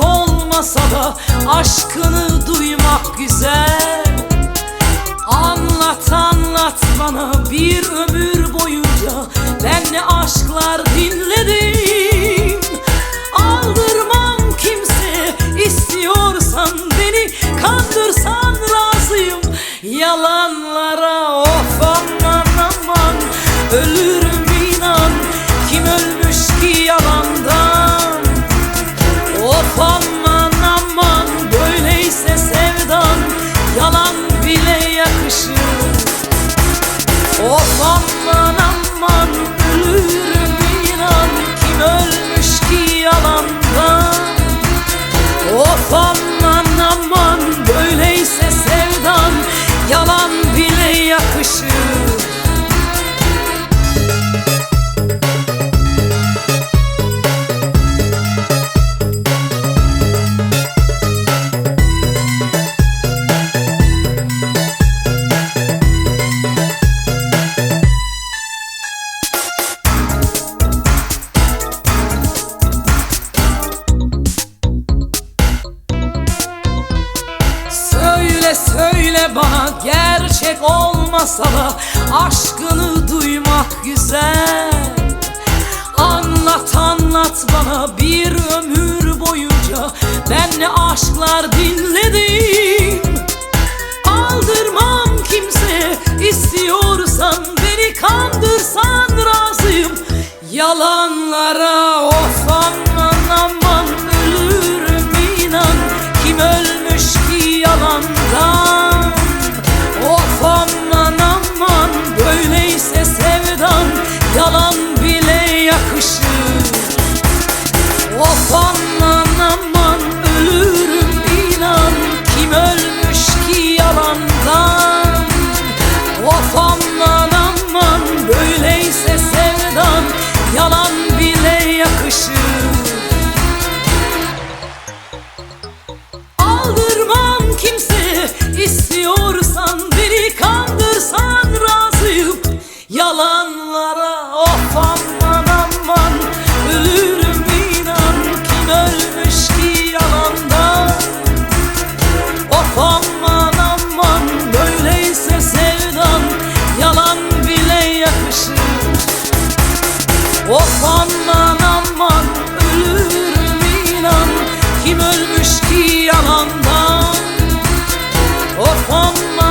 olmasa da aşkını duymak güzel. Anlat anlat bana bir ömür boyunca ben ne aşklar dinledim. Aldırmam kimse istiyorsan beni kandırsan razıyım. Yalanlara of aman aman ölürüm inan. Kim ölmüş ki yalandan Of aman bana gerçek olmasa da aşkını duymak güzel. Anlat anlat bana bir ömür boyunca ben ne aşklar dinledim veces Of aman aman ölürüm inan. Kim ölmüş ki yalandan? Of aman